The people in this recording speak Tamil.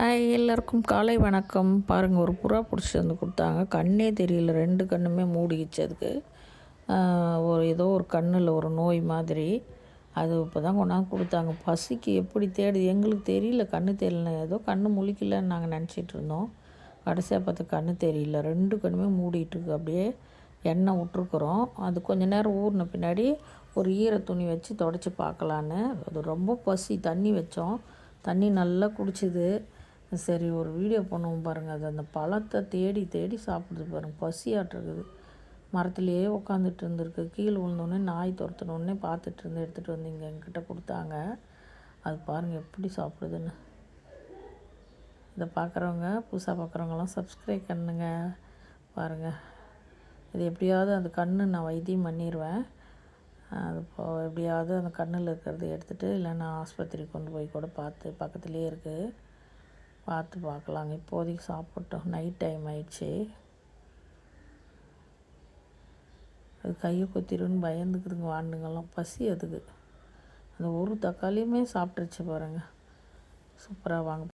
ஹாய் எல்லாருக்கும் காலை வணக்கம். பாருங்கள் ஒரு புறா பிடிச்சி வந்து கொடுத்தாங்க. கண்ணே தெரியல ரெண்டு கண்ணுமே மூடிக்கிச்சு அதுக்கு. ஒரு ஏதோ ஒரு கண்ணில் ஒரு நோய் மாதிரி. அது இப்போ தான் கொண்டாந்து கொடுத்தாங்க. பசிக்கு எப்படி தேடுது? எங்களுக்கு தெரியல கண்ணு தெரியல. ஏதோ கண்ணு முழிக்கலன்னு நாங்கள் நினச்சிட்டு இருந்தோம். கடைசியாக பார்த்து கண்ணு தெரியல. ரெண்டு கண்ணுமே மூடிட்டுருக்கு அப்படியே எண்ணெய் விட்ருக்குறோம் அது கொஞ்ச நேரம் ஊறின பின்னாடி ஒரு ஈர துணி வச்சு தொடச்சி பார்க்கலான்னு. அது ரொம்ப பசி தண்ணி வச்சோம். தண்ணி நல்லா குடிச்சிது. சரி ஒரு வீடியோ பண்ணுவோம் பாருங்கள் அது அந்த பழத்தை தேடி தேடி சாப்பிடுது பாருங்கள் பசியாட்டிருக்குது மரத்துலேயே உட்காந்துட்டு இருந்திருக்கு. கீழே விழுந்தோடனே நாய் துரத்துனோடனே பார்த்துட்டு இருந்து எடுத்துகிட்டு வந்து இங்கே எங்கிட்ட கொடுத்தாங்க. அது பாருங்கள் எப்படி சாப்பிடுதுன்னு. இதை பார்க்குறவங்க புதுசாக பார்க்குறவங்களாம் சப்ஸ்கிரைப் பண்ணுங்க. பாருங்கள் இது எப்படியாவது அந்த கண்ணு நான் வைத்தியம் பண்ணிடுவேன் அது இப்போ எப்படியாவது அந்த கண்ணில் இருக்கிறத எடுத்துகிட்டு இல்லைன்னா ஆஸ்பத்திரி கொண்டு போய் கூட பார்த்து பக்கத்துலேயே இருக்குது பார்த்து பார்க்கலாங்க. இப்போதைக்கு சாப்பிட்டோம். நைட் டைம் ஆயிடுச்சு. அது கையை கொத்திருன்னு பயந்துக்குதுங்க வாண்டுங்கெல்லாம் பசி அதுக்கு. அந்த ஒரு தக்காளியுமே சாப்பிட்ருச்சு பாருங்கள் சூப்பராக வாங்க.